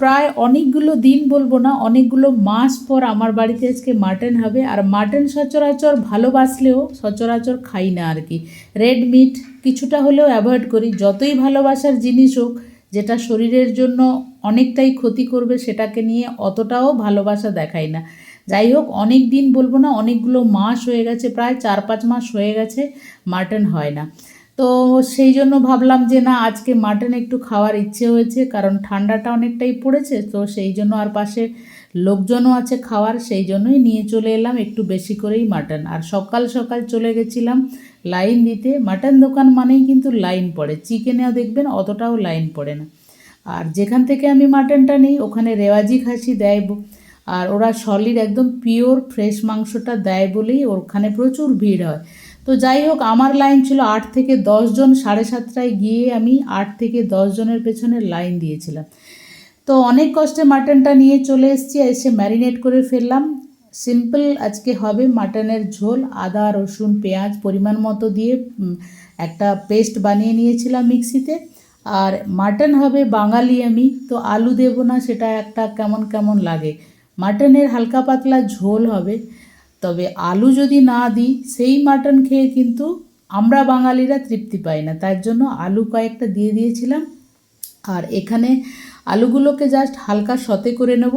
প্রায় অনেকগুলো দিন বলব না, অনেকগুলো মাস পর আমার বাড়িতে আজকে মাটন হবে। আর মাটন সচরাচর ভালোবাসলেও সচরাচর খাই না আর কি। রেড মিট কিছুটা হলেও অ্যাভয়েড করি। যতই ভালোবাসার জিনিস হোক, যেটা শরীরের জন্য অনেকটাই ক্ষতি করবে, সেটাকে নিয়ে অতটাও ভালোবাসা দেখাই না। যাই হোক, অনেক দিন বলব না, অনেকগুলো মাস হয়ে গেছে, প্রায় চার পাঁচ মাস হয়ে গেছে মাটন হয় না। তো সেই জন্য ভাবলাম যে না, আজকে মাটন একটু খাওয়ার ইচ্ছে হয়েছে, কারণ ঠান্ডাটা অনেকটাই পড়েছে, তো সেই জন্য আর পাশে লোকজনও আছে খাওয়ার, সেই জন্যই নিয়ে চলে এলাম একটু বেশি করেই মাটন। আর সকাল সকাল চলে গেছিলাম লাইন দিতে, মাটন দোকান মানেই কিন্তু লাইন পড়ে, চিকেনেও দেখবেন অতটাও লাইন পড়ে না। আর যেখান থেকে আমি মাটনটা নিই, ওখানে রেওয়াজি খাসি দেয় আর ওরা সলিড একদম পিওর ফ্রেশ মাংসটা দেয় বলেই ওখানে প্রচুর ভিড় হয়। তো যাই হোক, আমার লাইন ছিল আট থেকে জন, সাড়ে সাতটায় গিয়ে আমি আট থেকে দশ জনের পেছনে লাইন দিয়েছিলাম। তো অনেক কষ্টে মাটনটা নিয়ে চলে এসেছি, এসে ম্যারিনেট করে ফেললাম। সিম্পল আজকে হবে মাটনের ঝোল, আদা, রসুন, পেঁয়াজ, পরিমাণ মতো দিয়ে একটা পেস্ট বানিয়ে নিয়েছিলাম মিক্সিতে আর মাটন হবে বাঙালি আমি, তো আলু দেবো না, সেটা একটা কেমন কেমন লাগে। মাটনের হালকা পাতলা ঝোল হবে। তবে আলু যদি না দিই, সেই মাটন খেয়ে কিন্তু আমরা বাঙালিরা তৃপ্তি পাই না। তার জন্য আলু কয়েকটা দিয়ে দিয়েছিলাম। আর এখানে আলুগুলোকে জাস্ট হালকা সতে করে নেব।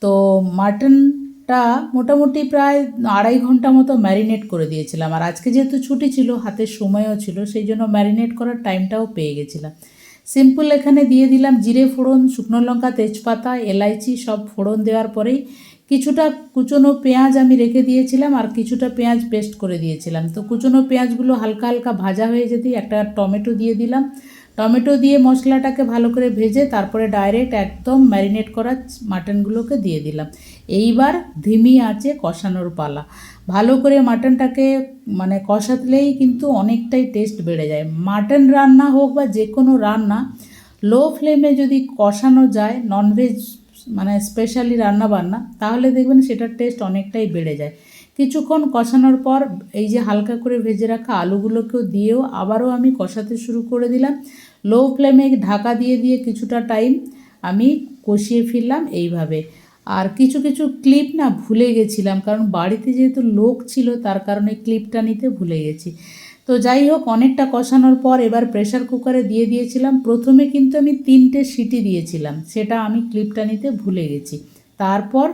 তো মাটনটা মোটামুটি প্রায় আড়াই ঘণ্টা মতো ম্যারিনেট করে দিয়েছিলাম। আর আজকে যেহেতু ছুটি ছিল, হাতে সময়ও ছিল, সেই জন্য ম্যারিনেট করার টাইমটাও পেয়ে গেছিলাম। সিম্পল এখানে দিয়ে দিলাম জিরে ফোড়ন, শুকনো লঙ্কা, তেজপাতা, এলাইচি সব ফোড়ন দেওয়ার পরেই কিছুটা কুচনো পেঁয়াজ আমি রেখে দিয়েছিলাম আর কিছুটা পেঁয়াজ পেস্ট করে দিয়েছিলাম। তো কুচনো পেঁয়াজগুলো হালকা হালকা ভাজা হয়ে যেতেই একটা টমেটো দিয়ে দিলাম। টমেটো দিয়ে মশলাটাকে ভালো করে ভেজে তারপরে ডাইরেক্ট একদম ম্যারিনেট করা মাটনগুলোকে দিয়ে দিলাম। এইবার ধিমি আঁচে কষানোর পালা। ভালো করে মাটনটাকে মানে কষাতলেই কিন্তু অনেকটাই টেস্ট বেড়ে যায়। মাটন রান্না হোক বা যে কোনো রান্না লো ফ্লেমে যদি কষানো যায় ননভেজ মানে স্পেশালি রান্না বান্না তাহলে দেখবেন সেটার টেস্ট অনেকটাই বেড়ে যায়। কিছুক্ষণ কষানোর পর এই যে হালকা করে ভেজে রাখা আলুগুলোকেও দিয়েও আবারও আমি কষাতে শুরু করে দিলাম। লো ফ্লেমে ঢাকা দিয়ে দিয়ে কিছুটা টাইম আমি কষিয়ে ফিরলাম এইভাবে। আর কিছু কিছু ক্লিপ না ভুলে গেছিলাম, কারণ বাড়িতে যেহেতু লোক ছিল, তার কারণে ক্লিপটা নিতে ভুলে গেছি। তো যাই হোক, অনেকটা কষানোর পর এবার প্রেশার কুকারে দিয়ে দিয়েছিলাম। প্রথমে কিন্তু আমি তিনটে সিটি দিয়েছিলাম, সেটা আমি ক্লিপটা নিতে ভুলে গেছি। তারপর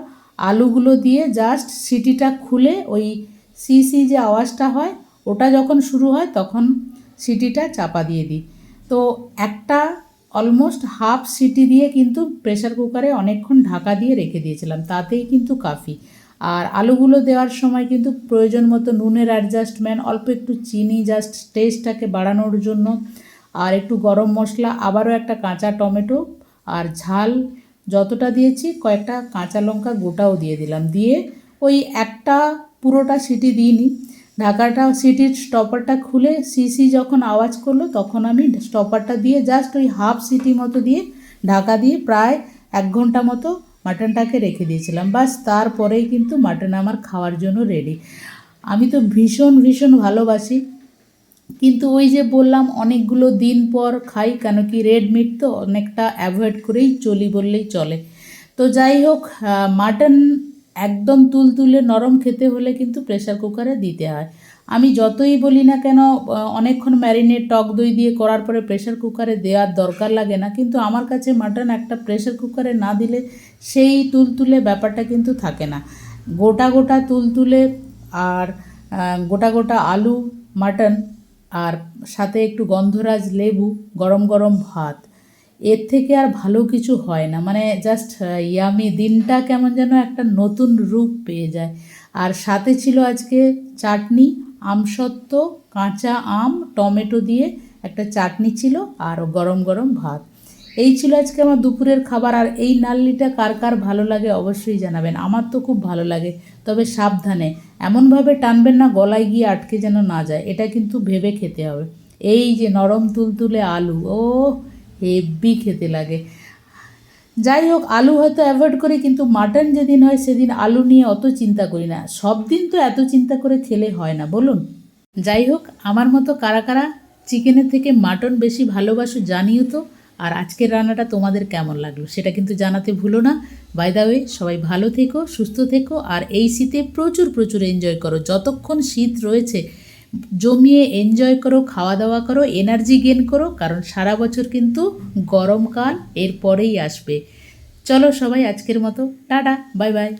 আলুগুলো দিয়ে জাস্ট সিটিটা খুলে ওই সি সি যে আওয়াজটা হয়, ওটা যখন শুরু হয় তখন সিটিটা চাপা দিয়ে দিই। তো একটা অলমোস্ট হাফ সিটি দিয়ে কিন্তু প্রেশার কুকারে অনেকক্ষণ ঢাকা দিয়ে রেখে দিয়েছিলাম, তাতেই কিন্তু কাফি। আর আলুগুলো দেওয়ার সময় কিন্তু প্রয়োজন মতো নুনের অ্যাডজাস্টমেন্ট অল্প একটু চিনি জাস্ট টেস্টটাকে বাড়ানোর জন্য। আর একটু গরম মশলা, আবারও একটা কাঁচা টমেটো আর ঝাল। যতটা দিয়েছি, কয়েকটা কাঁচা লঙ্কা গোটাও দিয়ে দিলাম। দিয়ে ওই একটা পুরোটা সিটি দিইনি। ঢাকাটা সিটির স্টপারটা খুলে সিসি যখন আওয়াজ করল, তখন আমি স্টপারটা দিয়ে জাস্ট ওই হাফ সিটি মতো দিয়ে ঢাকা দিয়ে প্রায় এক ঘণ্টা মতো মাটনটাকে রেখে দিয়েছিলাম। বাস তারপরেই কিন্তু মাটন আমার খাওয়ার জন্য রেডি আমি তো ভীষণ ভীষণ ভালোবাসি। কিন্তু ওই যে বললাম, অনেকগুলো দিন পর খাই, কেন কি রেড মিট তো অনেকটা অ্যাভয়েড করেই চলি বললেই চলে। তো যাই হোক মাটন একদম তুলতুলে নরম খেতে হলে কিন্তু প্রেশার কুকারে দিতে হয়। আমি যতই বলি না কেন অনেকক্ষণ ম্যারিনেট টক দই দিয়ে করার পরে প্রেশার কুকারে দেওয়ার দরকার লাগে না। কিন্তু আমার কাছে মাটন একটা প্রেশার কুকারে না দিলে সেই তুলতুলে ব্যাপারটা কিন্তু থাকে না। গোটা গোটা তুলতুলে আর গোটা গোটা আলু মাটন আর সাথে একটু গন্ধরাজ লেবু, গরম গরম ভাত। এর থেকে আর ভালো কিছু হয় না। মানে জাস্ট ইয়ামি দিনটা কেমন যেন একটা নতুন রূপ পেয়ে যায়। আর সাথে ছিল আজকে চাটনি আমসত্ত্ব কাঁচা আম, টমেটো দিয়ে একটা চাটনি ছিল আর গরম গরম ভাত। এই ছিল আজকে আমার দুপুরের খাবার। আর এই নাল্লিটা কার কার ভালো লাগে অবশ্যই জানাবেন। আমার তো খুব ভালো লাগে, তবে সাবধানে। এমনভাবে টানবেন না, গলায় গিয়ে আটকে যেন না যায়। এটা কিন্তু ভেবে খেতে হবে। এই যে নরম তুলতুলে আলু ও হেভি খেতে লাগে। যাই হোক আলু হয়তো অ্যাভয়েড করি, কিন্তু মাটন যেদিন হয় সেদিন আলু নিয়ে অত চিন্তা করি না। সব দিন তো এত চিন্তা করে খেলে হয় না, বলুন। যাই হোক আমার মতো কারা কারা চিকেনের থেকে মাটন বেশি ভালোবাসো জানিও তো, আর আজকের রান্নাটা তোমাদের কেমন লাগল সেটা কিন্তু জানাতে ভুলো না। বাই দা ওয়ে সবাই ভালো থেকো, সুস্থ থেকো, আর এই শীতে প্রচুর প্রচুর এনজয় করো। যতক্ষণ শীত রয়েছে জমিয়ে এনজয় করো খাওয়া দাওয়া করো এনার্জি গেন করো, কারণ সারা বছর কিন্তু গরমকাল এরপরেই আসবে। চলো সবাই আজকের মতো, টাটা বাই বাই